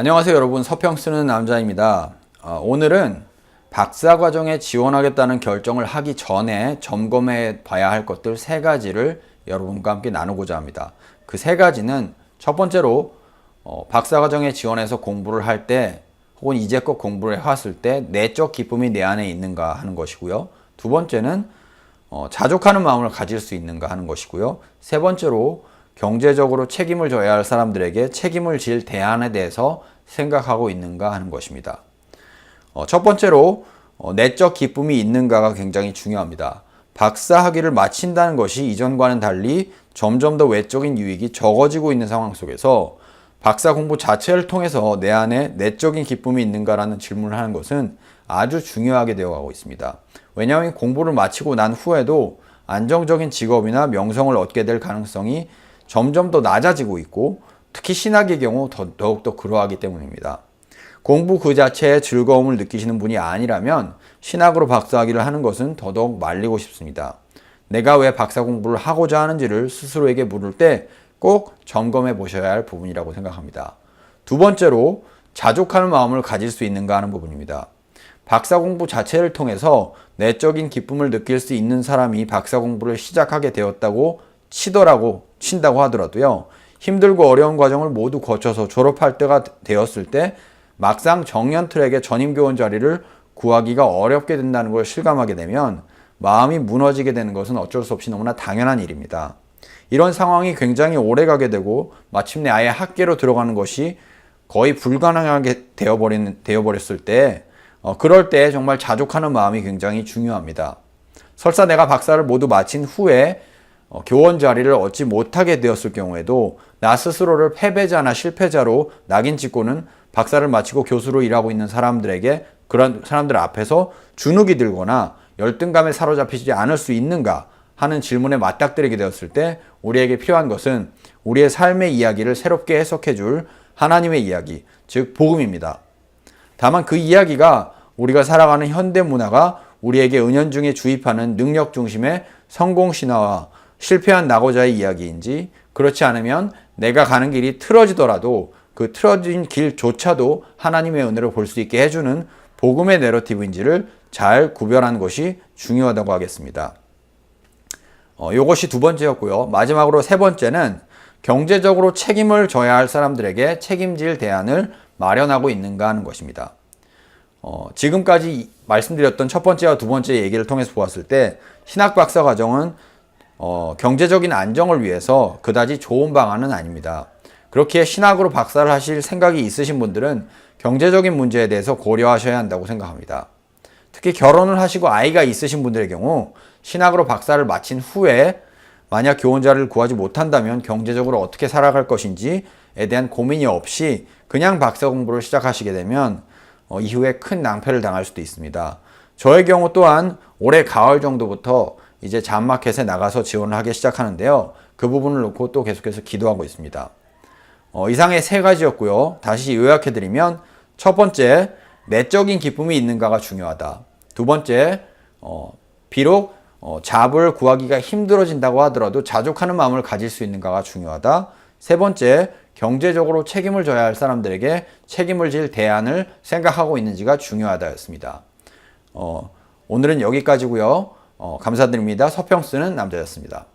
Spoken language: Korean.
안녕하세요 여러분 서평 쓰는 남자입니다. 어, 오늘은 박사과정에 지원하겠다는 결정을 하기 전에 점검해 봐야 할 것들 세 가지를 여러분과 함께 나누고자 합니다. 그 세 가지는 첫 번째로 어, 박사과정에 지원해서 공부를 할 때 혹은 이제껏 공부를 해왔을 때 내적 기쁨이 내 안에 있는가 하는 것이고요. 두 번째는 어, 자족하는 마음을 가질 수 있는가 하는 것이고요. 세 번째로 경제적으로 책임을 져야 할 사람들에게 책임을 질 대안에 대해서 생각하고 있는가 하는 것입니다. 어, 첫 번째로 어, 내적 기쁨이 있는가가 굉장히 중요합니다. 박사 학위를 마친다는 것이 이전과는 달리 점점 더 외적인 유익이 적어지고 있는 상황 속에서 박사 공부 자체를 통해서 내 안에 내적인 기쁨이 있는가라는 질문을 하는 것은 아주 중요하게 되어 가고 있습니다. 왜냐하면 공부를 마치고 난 후에도 안정적인 직업이나 명성을 얻게 될 가능성이 점점 더 낮아지고 있고 특히 신학의 경우 더, 더욱더 그러하기 때문입니다. 공부 그 자체의 즐거움을 느끼시는 분이 아니라면 신학으로 박사학위를 하는 것은 더더욱 말리고 싶습니다. 내가 왜 박사 공부를 하고자 하는지를 스스로에게 물을 때 꼭 점검해 보셔야 할 부분이라고 생각합니다. 두 번째로 자족하는 마음을 가질 수 있는가 하는 부분입니다. 박사 공부 자체를 통해서 내적인 기쁨을 느낄 수 있는 사람이 박사 공부를 시작하게 되었다고 치더라고 친다고 하더라도요. 힘들고 어려운 과정을 모두 거쳐서 졸업할 때가 되었을 때 막상 정년 트랙의 전임 교원 자리를 구하기가 어렵게 된다는 걸 실감하게 되면 마음이 무너지게 되는 것은 어쩔 수 없이 너무나 당연한 일입니다. 이런 상황이 굉장히 오래 가게 되고 마침내 아예 학계로 들어가는 것이 거의 불가능하게 되어버린, 되어버렸을 때 어, 그럴 때 정말 자족하는 마음이 굉장히 중요합니다. 설사 내가 박사를 모두 마친 후에 어, 교원 자리를 얻지 못하게 되었을 경우에도 나 스스로를 패배자나 실패자로 낙인 찍고는 박사를 마치고 교수로 일하고 있는 사람들에게 그런 사람들 앞에서 주눅이 들거나 열등감에 사로잡히지 않을 수 있는가 하는 질문에 맞닥뜨리게 되었을 때 우리에게 필요한 것은 우리의 삶의 이야기를 새롭게 해석해 줄 하나님의 이야기, 즉 복음입니다. 다만 그 이야기가 우리가 살아가는 현대 문화가 우리에게 은연중에 주입하는 능력 중심의 성공 신화와 실패한 낙오자의 이야기인지 그렇지 않으면 내가 가는 길이 틀어지더라도 그 틀어진 길조차도 하나님의 은혜로 볼 수 있게 해주는 복음의 내러티브인지를 잘 구별하는 것이 중요하다고 하겠습니다. 어, 이것이 두 번째였고요. 마지막으로 세 번째는 경제적으로 책임을 져야 할 사람들에게 책임질 대안을 마련하고 있는가 하는 것입니다. 어, 지금까지 말씀드렸던 첫 번째와 두 번째 얘기를 통해서 보았을 때 신학 박사 과정은 어, 경제적인 안정을 위해서 그다지 좋은 방안은 아닙니다. 그렇게 신학으로 박사를 하실 생각이 있으신 분들은 경제적인 문제에 대해서 고려하셔야 한다고 생각합니다. 특히 결혼을 하시고 아이가 있으신 분들의 경우 신학으로 박사를 마친 후에 만약 교원자를 구하지 못한다면 경제적으로 어떻게 살아갈 것인지에 대한 고민이 없이 그냥 박사 공부를 시작하시게 되면 어, 이후에 큰 낭패를 당할 수도 있습니다. 저의 경우 또한 올해 가을 정도부터 이제 잡마켓에 나가서 지원을 하기 시작하는데요. 그 부분을 놓고 또 계속해서 기도하고 있습니다. 어, 이상의 세 가지였고요. 다시 요약해드리면 첫 번째, 내적인 기쁨이 있는가가 중요하다. 두 번째, 어, 비록 어, 잡을 구하기가 힘들어진다고 하더라도 자족하는 마음을 가질 수 있는가가 중요하다. 세 번째, 경제적으로 책임을 져야 할 사람들에게 책임을 질 대안을 생각하고 있는지가 중요하다였습니다. 어, 오늘은 여기까지고요. 어, 감사드립니다. 서평 쓰는 남자였습니다.